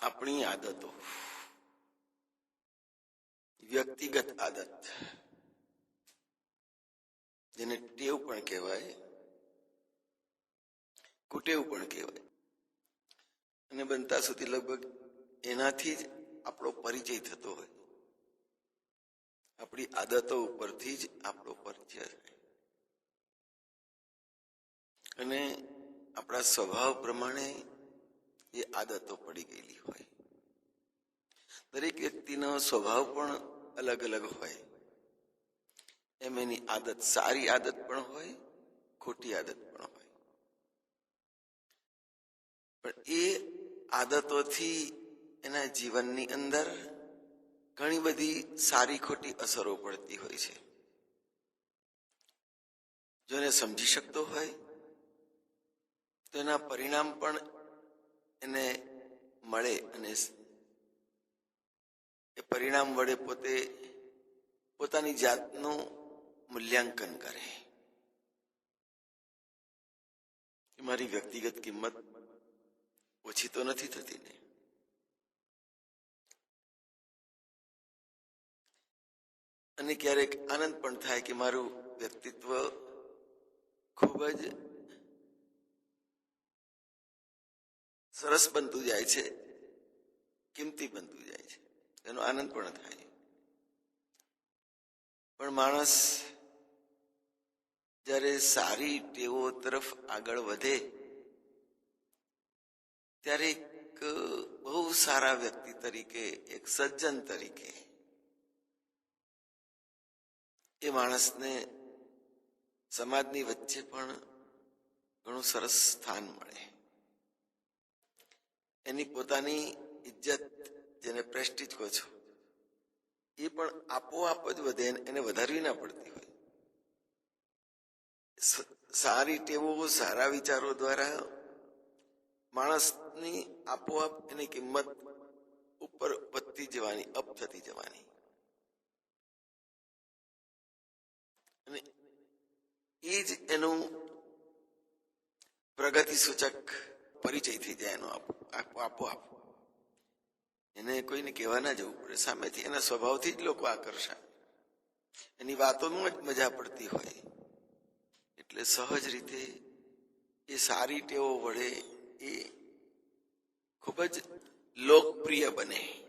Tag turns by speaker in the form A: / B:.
A: આપણી આદતો. વ્યક્તિગત આદત. જેને ટેવ પણ કહેવાય, કુટેવ પણ કહેવાય. અને બનતા સુધી લગભગ એનાથી જ આપણો પરિચય થતો હોય. આપણી આદતો ઉપરથી જ આપણો પરિચય અને આપણા સ્વભાવ પ્રમાણે એ આદતો પડી ગયેલી હોય. દરેક વ્યક્તિનો સ્વભાવ પણ અલગ અલગ હોય. એમ એની આદત, સારી આદત પણ હોય, ખોટી આદત પણ હોય. પણ એ આદતોથી એના જીવનની અંદર ઘણી બધી સારી ખોટી અસરો પડતી હોય છે. જો એને સમજી શકતો હોય, તો એના પરિણામ પણ એને મળે અને એ પરિણામ વડે પોતે પોતાની જાતનું મૂલ્યાંકન કરે. મારી વ્યક્તિગત કિંમત ઓછી તો નથી થતી ને. અને ક્યારેક આનંદ પણ થાય કે મારું વ્યક્તિત્વ ખૂબ જ સરસ બનતું જાય છે. કિંમતી બનતું જાય છે. એનો આનંદ પણ થાય પણ માણસ જ્યારે સારી ટેવો તરફ આગળ વધે, ત્યારે એક બહુ સારા વ્યક્તિ તરીકે, એક સજ્જન તરીકે એ માણસને સમાજની વચ્ચે પણ ઘણું સરસ સ્થાન મળે. એની પોતાની ઇજ્જત જેને પ્રેસ્ટીજ કહો છો, એ પણ આપોઆપ જ વધે એને વધારવી ના પડતી હોય. સારી ટેવો, સારા વિચારો દ્વારા માણસની આપોઆપ એની કિંમત ઉપર વધતી જવાની અપ થતી જવાની. અને એ જ એનું પ્રગતિ સૂચક પરિચય થઈ જાય એનો આપો આપો આપો એને કોઈને કહેવા ના જવું પડે. સામેથી એના સ્વભાવથી જ લોકો આકર્ષાય. એની વાતોનું જ મજા પડતી હોય. એટલે સહજ રીતે એ સારી ટેવો વડે એ ખૂબ જ લોકપ્રિય બને.